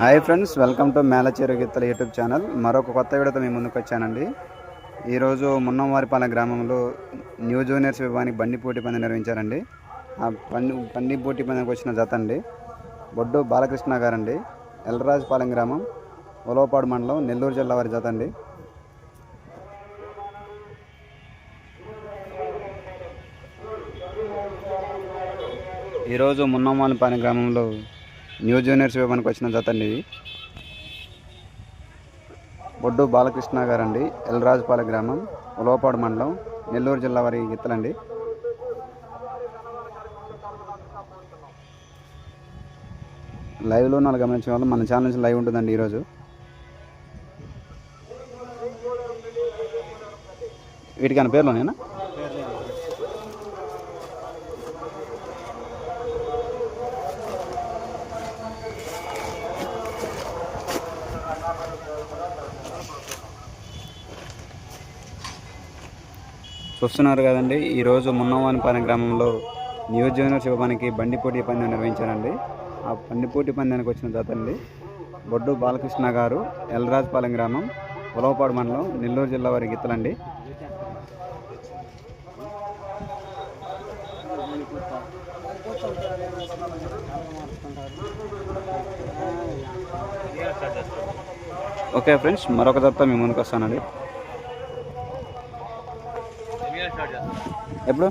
Hi friends welcome to Melacheru గీతల YouTube channel. మరొక కొత్త వీడియోతో మేము ముందుకు వచ్చానండి. ఈరోజు మున్నంవారిపాలెం గ్రామంలో న్యూ జూనియర్స్ విభాగానికి బండి పోటీ పందెం నిర్వహించారండి. ఆ బండి బండి పోటీ పందెంకి వచ్చిన జత అండి. బొడ్డు బాలకృష్ణ గారండి. ఎల్రాజుపాలెం గ్రామం ఉలవపాడు మండలం నెల్లూరు జిల్లా వారి జత అండి. ఈరోజు మున్నమాలపాలెం గ్రామంలో న్యూ జూనియర్స్ విభాగానికి వచ్చిన జత అండి ఇది. బొడ్డు బాలకృష్ణ గారండి. ఎల్రాజుపాలెం గ్రామం ఉలవపాడు మండలం నెల్లూరు జిల్లా వారి గిత్తలండి. లైవ్లో నాలుగు గమనించిన వాళ్ళు మన ఛానల్ నుంచి లైవ్ ఉంటుందండి ఈరోజు. వీటికైనా పేర్లోనేనా చూస్తున్నారు కదండి. ఈరోజు మున్నవానిపాలెం గ్రామంలో నియోజకవర్గ శివపానికి బండి పోటీ పందెం నిర్వహించారండి. ఆ బండి పోటీ పందానికి వచ్చిన జత అండి బొడ్డు బాలకృష్ణ గారు ఎల్రాజ్పాలెం గ్రామం ఉలవపాడు మండలం నెల్లూరు జిల్లా వారి గీతలండి ఓకే ఫ్రెండ్స్ మరొక దత్త మీ ముందుకు వస్తానండి. ఎప్పుడు